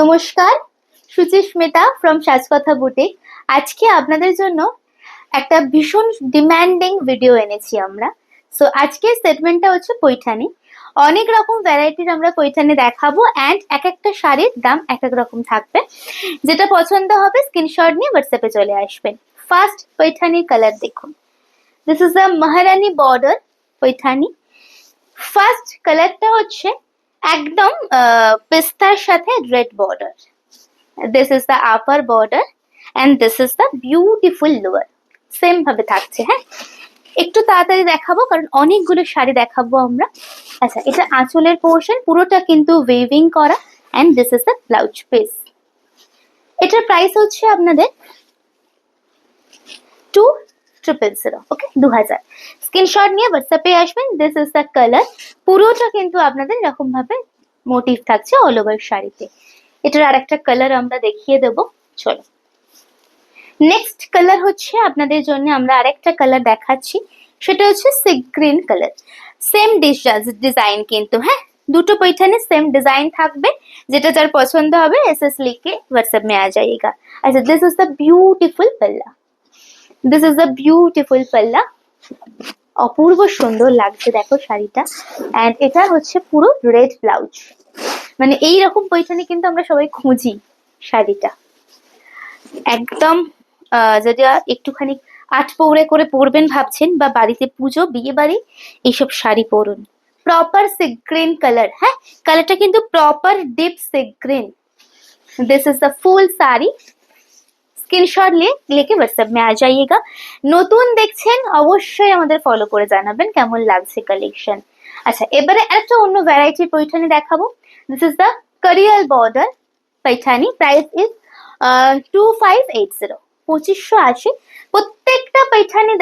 নমস্কার Suchismita from সাজকথা boutique আজকে আপনাদের জন্য একটা ভীষণ ডিম্যান্ডিং ভিডিও এনেছি আমরা। সো আজকের সেগমেন্টটা হচ্ছে পৈঠানি। অনেক রকম ভ্যারাইটির আমরা পৈঠানি দেখাবো অ্যান্ড এক একটা শাড়ির দাম এক এক রকম থাকবে। যেটা পছন্দ হবে স্ক্রিনশট নিয়ে হোয়াটসঅ্যাপে চলে আসবেন। ফার্স্ট পৈঠানির কালার দেখুন। This is the Maharani border Paithani. First কালারটা হচ্ছে একদম পিস্তার সাথে red border this is the upper border and this is the beautiful lower same ভাবে থাকছে হ্যাঁ? একটু তাড়াতাড়ি দেখাবো, কারণ অনেকগুলো শাড়ি দেখাবো আমরা। আচ্ছা এটা আঁচলের পোর্শন পুরোটা কিন্তু ওয়েভিং করা and this is the blouse piece এটার প্রাইস হচ্ছে আপনাদের টু ট্রিপল জিরো ওকে দু হাজার। স্ক্রিনশট নিয়ে হোয়াটসঅ্যাপে আসবেন। দিস ইজ দ্য কালার পুরোটা কিন্তু আপনাদের এরকমভাবে মোটিভ থাকছে অল ওভার শাড়িতে। এটার আর একটা কালার আমরা দেখিয়ে দেব। চলো। নেক্সট কালার হচ্ছে আপনাদের জন্য আমরা আরেকটা কালার দেখাচ্ছি। সেটা হচ্ছে sea green colour same design কিন্তু হ্যাঁ? দুটো পৈঠানে সেম ডিজাইন থাকবে। যেটা যার পছন্দ হবে এস এস লিখে হোয়াটসঅ্যাপ মে আ যাইগা আচ্ছা this is the beautiful palla this is a beautiful palla অপূর্ব সুন্দর লাগছে, দেখো শাড়িটা। অ্যান্ড এটা হচ্ছে পুরো রেড ব্লাউজ মানে এই রকম পৈঠানি কিন্তু আমরা সবাই খুঁজি শাড়িটা। একদম যেটা একটুখানি আট পৌড়ে করে পরবেন ভাবছেন, বা বাড়িতে পুজো বিয়ে বাড়ি এইসব শাড়ি পরুন। প্রপার সিগ্রেন কালার হ্যাঁ? কালারটা কিন্তু proper deep sea green this is the full sari screenshot নিয়ে লিখে হোয়াটসঅ্যাপ মে আ যাইয়েগা নতুন দেখছেন, অবশ্যই আমাদের ফলো করে জানাবেন কেমন লাগছে কালেকশন আচ্ছা এবারে একটা অন্য ভ্যারাইটির পৈঠানি দেখাবো। This is the Kadiyal border Paithani. Price is two five eight zero পঁচিশশো আশি। প্রত্যেকটা পৈঠানি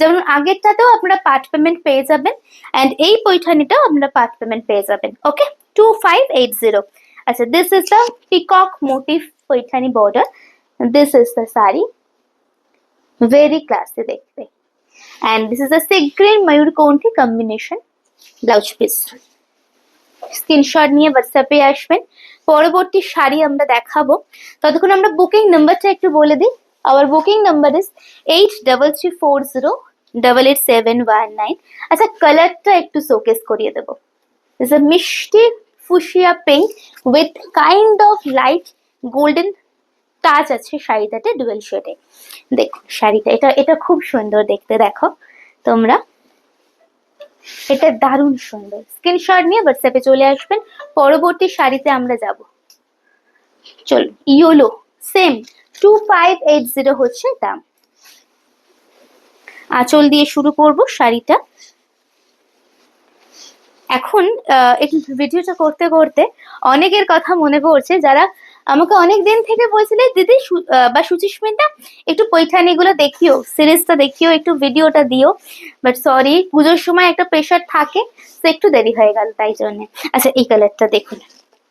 যেমন আগেরটাতেও আপনারা পার্ট পেমেন্ট পেয়ে যাবেন অ্যান্ড এই পৈঠানিটাও আপনারা পার্ট পেমেন্ট পেয়ে যাবেন। Okay two five eight zero আচ্ছা this is the peacock motif Paithani border this is the sari very classy দেখতে and this is the sea green ময়ূরকণ্ঠী combination blouse piece screenshot নিয়ে হোয়াটসঅ্যাপে আসবেন। পরবর্তী শাড়ি আমরা দেখাবো। ততক্ষণ আমরা বুকিং নাম্বারটা একটু বলে দিই। Our booking number is eight double three four zero double eight seven one nine আচ্ছা কালারটা একটু শোকেস করিয়ে দেবো। ইজ আ মিষ্টি fuchsia pink with kind of light golden touch আছে শাড়িটাতে ডুয়েল শেডে দেখো, শাড়িটা, এটা এটা খুব সুন্দর দেখতে, দেখো তোমরা। এটা দারুণ সুন্দর। স্ক্রিনশট নিয়ে হোয়াটসঅ্যাপে চলে আসবেন। পরবর্তী শাড়িতে আমরা যাব। চলো yellow same two five eight zero হচ্ছে দাম। আঁচল দিয়ে শুরু করব শাড়িটা। এখন ভিডিওটা করতে করতে অনেকের কথা মনে পড়ছে, যারা আমাকে অনেক দিন থেকে বলছিলে, দিদি বা সুচিস্মিতা, একটু পৈঠানি গুলো দেখিও, সিরিজটা দেখিও, একটু ভিডিওটা দিও। বাট সরি পুজোর সময় একটা প্রেশার থাকে, তো একটু দেরি হয়ে গেল তাই জন্য। আচ্ছা এই কালারটা দেখুন।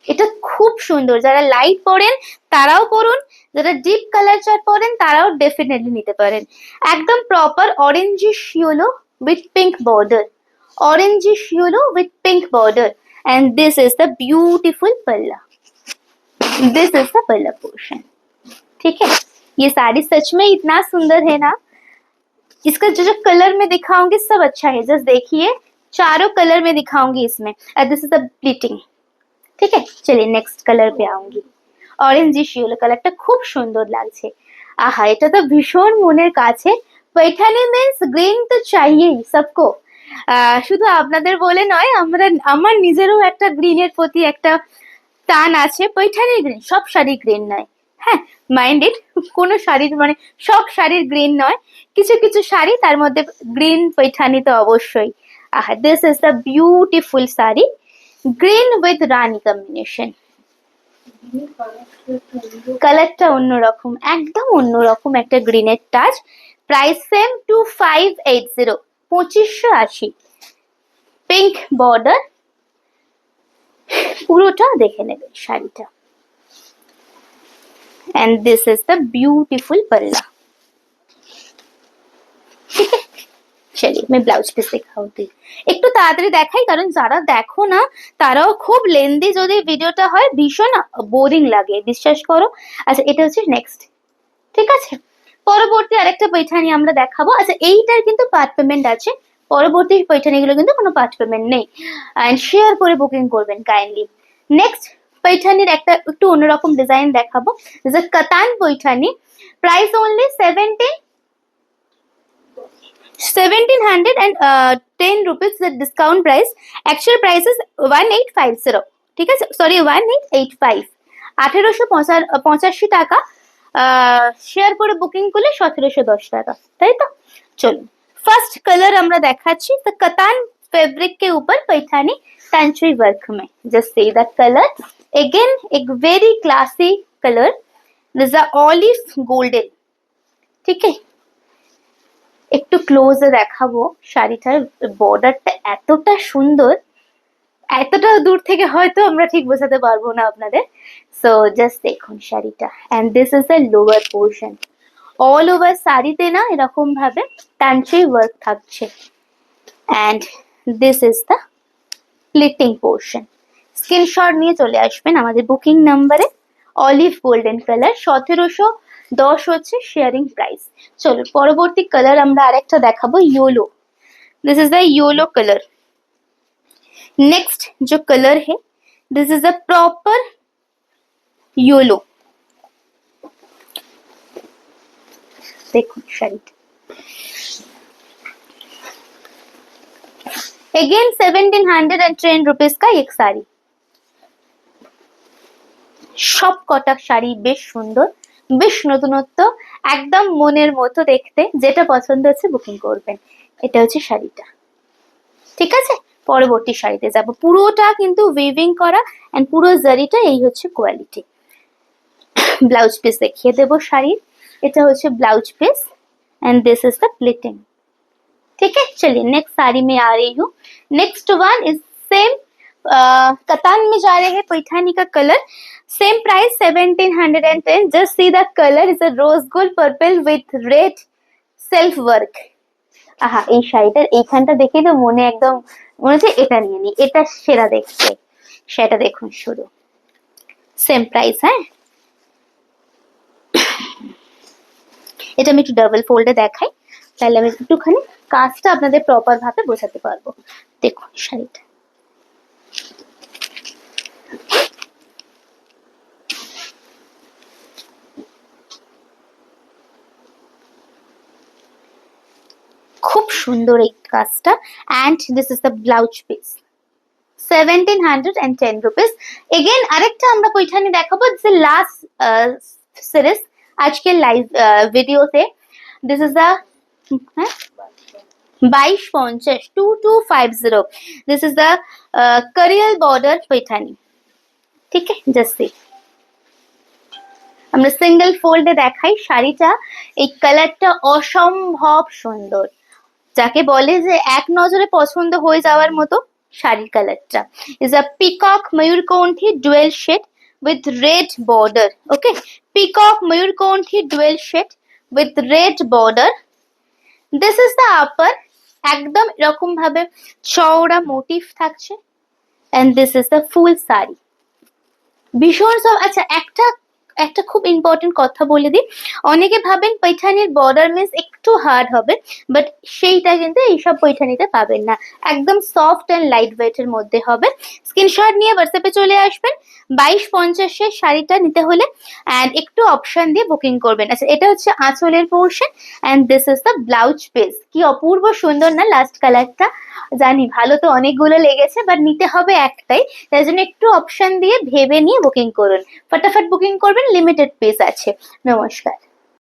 এটা খুব সুন্দর, যারা লাইট পরেন তারাও পরুন যারা ডিপ কালার চার্ট পরেন তারাও ডেফিনেটলি নিতে পারেন। একদম proper orangish yellow with pink border orangish yellow with pink border and this is the beautiful palla this is the palla portion ठीक है ये साड़ी सच में इतना सुंदर है ना इसका जो जो कलर में दिखाऊंगी सब अच्छा है जस्ट देखिए चारों कलर में दिखाऊंगी इसमें और दिस इज द प्लीटिंग ঠিক আছে চলিয়ে next colour pay আউঙ্গি orangish yellow কালারটা খুব সুন্দর লাগছে আহা এটা তো ভীষণ মনের কাছে पैठानी মিন্স গ্রিন তো চাইয়েই সবকো আহ, শুধু আপনাদের বলে নয় আমরা আমার নিজেরও একটা গ্রিনের প্রতি একটা টান আছে পৈঠানির গ্রিন সব শাড়ি গ্রিন নয়। হ্যাঁ মাইন্ডেড কোনো শাড়ির মানে সব শাড়ির গ্রিন নয়। কিছু কিছু শাড়ি তার মধ্যে গ্রিন পৈঠানি তো অবশ্যই। আহা this is the beautiful sari green with Rani combination কালারটা অন্যরকম, একদম অন্যরকম একটা গ্রিনের touch price same two five eight zero পঁচিশশো আশি। পিঙ্ক বর্ডার পুরোটা দেখে নেবে শাড়িটা। And this is the beautiful palla চলিए मैं ব্লাউজ পিস দেখাউতি একটু তাড়াতাড়ি দেখাই, কারণ যারা দেখো না, তারাও খুব লেন্দি যদি ভিডিওটা হয়, ভীষণ বোরিং লাগে, বিশ্বাস করো। আচ্ছা এটা হচ্ছে নেক্সট ঠিক আছে? পরবর্তী আরেকটা পৈঠানি আমরা দেখাবো। আচ্ছা এইটার কিন্তু পার্ট পেমেন্ট আছে। পরবর্তী পৈঠানিগুলো কিন্তু কোনো পার্ট পেমেন্ট নেই। অ্যান্ড শেয়ার করে বুকিং করবেন কাইন্ডলি নেক্সট পৈঠানির একটা একটু অন্যরকম ডিজাইন দেখাবো। যে Katan Paithani price only seventeen seventeen hundred and ten rupees discount price actual price is one eight five zero ঠিক আছে? Sorry one eight eight five আঠেরোশো পঁচাশি টাকা। শেয়ার করে বুকিং করলে সতেরোশো দশ টাকা। তাই তো? চলুন। फर्स्ट कलर আমরা দেখাচ্ছি तो कतान फैब्रिक के ऊपर पैठानी टंचुई वर्क में just see the color again एक very classy color this is a olive golden ঠিক আছে একটু ক্লোজে দেখাবো শাড়িটার বর্ডারটা এতটা সুন্দর এতটা দূর থেকে হয়তো আমরা ঠিক বোঝাতে পারবো না আপনাদের সো জাস্ট দেখুন শাড়িটা and this is the lower portion all over শাড়িতে না এরকম ভাবে টানচুই ওয়ার্ক থাকছে and this is the pleating portion screenshot নিয়ে চলে আসবেন আমাদের বুকিং নাম্বারে অলিভ গোল্ডেন কালার সতেরোশো দশ হচ্ছে শেয়ারিং প্রাইস চলো পরবর্তী কালার আমরা আরেকটা দেখাবো yellow this is the yellow colour next जो कलर है this is the proper yellow দেখুন শাড়িটা। Again 1710 rupees কা এক শাড়ি সব কটা শাড়ি বেশ সুন্দর, বেশ নতুনত্ব, একদম মনের মতো দেখতে, যেটা পছন্দ হচ্ছে বুকিং করবেন। এটা হচ্ছে শাড়িটা। ঠিক আছে? পরবর্তী শাড়িতে যাব। পুরোটা কিন্তু উইভিং করা অ্যান্ড পুরো জারিটা এই হচ্ছে কোয়ালিটি ব্লাউজ পিস দেখিয়ে দেবো শাড়ির। এটা হচ্ছে blouse piece and this is the pleating ठीक है चलिए नेक्स्ट साड़ी में आ रही हूँ next one is same katan में जा रहे हैं पैठानी का colour same price seventeen hundred and ten just see the colour is a rose gold purple with red self work আহা এই শাড়িটার এইখানটা দেখেই তো মনে একদম মনে হচ্ছে এটা নিয়ে নি এটা সেরা দেখতে সেটা দেখুন শুরু সেম প্রাইস হ্যাঁ এটা আমি একটু ডাবল ফোল্ডে দেখাই। তাহলে আমি একটুখানি কাজটা আপনাদের প্রপার ভাবে বোঝাতে পারব। দেখুন শাড়িটা খুব সুন্দর এই কাজটা। And this is the blouse piece seventeen hundred and ten rupees again আরেকটা আমরা পৈঠানি দেখাবো যে লাস্ট সিরিজ আজকের লাইভ ভিডিওতে দিস ইজ দ্য বাইশ পঞ্চাশ two two five zero this is the Kadiyal border Paithani ঠিক আছে? জাস্ট আমরা সিঙ্গেল ফোল্ডে দেখাই শাড়িটা। এই কালারটা অসম্ভব সুন্দর। যাকে বলে যে এক নজরে পছন্দ হয়ে যাওয়ার মতো শাড়ির কালারটা is a peacock ময়ূরকণ্ঠী dual shade with red border okay peacock ময়ূরকণ্ঠী dual shade with red border this is the upper একদম এরকম ভাবে চওড়া মোটিভ থাকছে and this is the full sari ভীষণ সব আচ্ছা একটা একটা খুব ইম্পর্টেন্ট কথা বলে দিই। অনেকে ভাবেন পৈঠানির বর্ডার মিন্স একটু হার্ড হবে বাট সেইটা কিন্তু এইসব পৈঠানিতে পাবেন না। একদম সফট অ্যান্ড লাইট ওয়েটের মধ্যে হবে। স্ক্রিনশট নিয়ে হোয়াটসঅ্যাপে চলে আসবেন। বাইশ পঞ্চাশের শাড়িটা নিতে হলে অ্যান্ড একটু অপশন দিয়ে বুকিং করবেন। আচ্ছা এটা হচ্ছে আঁচলের portion and this is the blouse piece কি অপূর্ব সুন্দর না লাস্ট কালারটা জানি, ভালো তো অনেকগুলো লেগেছে বাট নিতে হবে একটাই। তাই জন্য একটু অপশন দিয়ে ভেবে নিয়ে বুকিং করুন। ফটাফট বুকিং করবেন। লিমিটেড পিস আছে। নমস্কার।